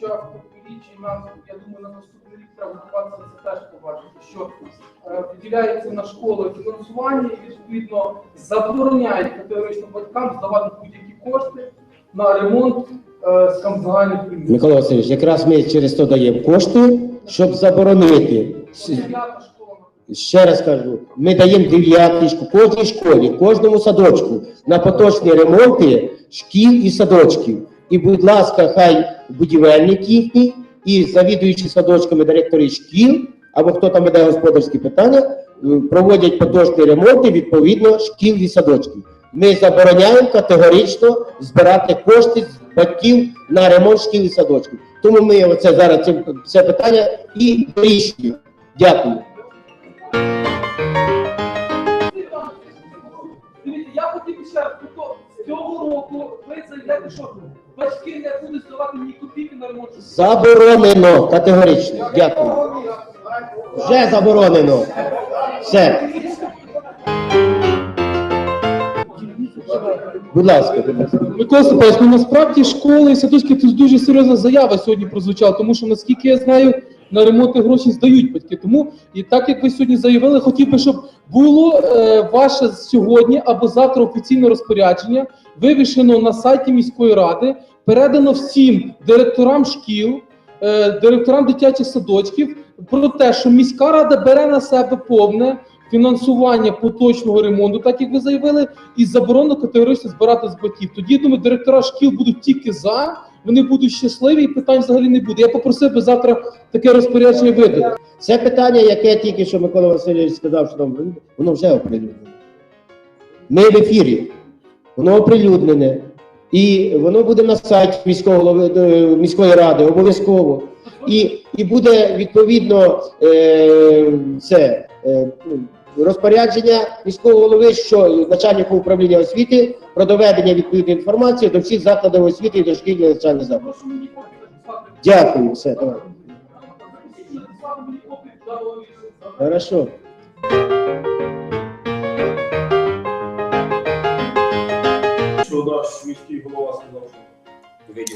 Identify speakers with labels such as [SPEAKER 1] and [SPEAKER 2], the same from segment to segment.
[SPEAKER 1] час торгівлі, нам, я думаю, на наступний рік треба готуватися це теж побачити, що е, виділяється на школи фінансування і відповідно забороняє категорично батькам здавати будь-які кошти на ремонт е, скажімо, приміщень.
[SPEAKER 2] Микола Васильович, якраз ми через то даємо кошти, щоб заборонити. Ще раз кажу, ми даємо дев'яточку кожній школі, кожному садочку на поточні ремонти шкіл і садочків. І, будь ласка, хай будівельник їхній і завідуючі садочками директори шкіл, або хто там веде господарські питання, е, проводять поточні ремонти відповідно шкіл і садочків. Ми забороняємо категорично збирати кошти з батьків на ремонт шкіл і садочків. Тому ми оце зараз це питання і вирішуємо. Дякую.
[SPEAKER 1] Року ви заявляєте, що батьки не будуть здавати ні копійки на ремонт.
[SPEAKER 2] Заборонено категорично. Дякую. Вже заборонено. Все. Будь ласка, будь ласка.
[SPEAKER 3] Микола Степанович, ну насправді школи і садочки тут дуже серйозна заява сьогодні прозвучала, тому що наскільки я знаю, на ремонти гроші здають батьки. Тому і так як ви сьогодні заявили, хотів би, щоб було е, ваше сьогодні або завтра офіційне розпорядження вивішено на сайті міської ради, передано всім директорам шкіл, е, директорам дитячих садочків про те, що міська рада бере на себе повне фінансування поточного ремонту, так як ви заявили, і заборонено категорично збирати з батьків. Тоді думаю, директора шкіл будуть тільки за, вони будуть щасливі, і питань взагалі не буде. Я попросив би завтра таке розпорядження видати.
[SPEAKER 2] Це питання, яке тільки що Микола Васильович сказав, що там, воно вже оприлюднене. Ми в ефірі. Воно оприлюднене. І воно буде на сайті міського е, міської ради обов'язково. І, і буде відповідно е, це е, розпорядження міського голови, що начальнику управління освіти про доведення відповідної інформації до всіх закладів освіти і дошкільних навчальних закладів. Дякую, все, давай. Хорошо.
[SPEAKER 4] що наш міський голова сказав,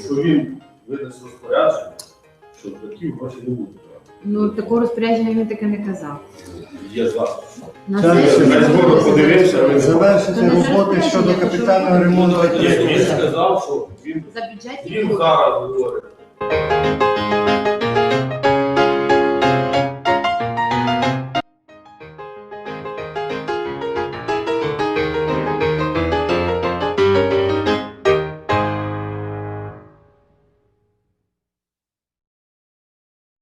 [SPEAKER 4] що- він видасть розпорядження, що батьків гроші не будуть. брати.
[SPEAKER 5] Ну, такого розпорядження він таки не казав.
[SPEAKER 4] Є з
[SPEAKER 5] вас.
[SPEAKER 4] Подивився,
[SPEAKER 6] Завершити роботи щодо капітального ремонту.
[SPEAKER 4] Він сказав, що він,
[SPEAKER 5] За бюджетні
[SPEAKER 4] він зараз говорить.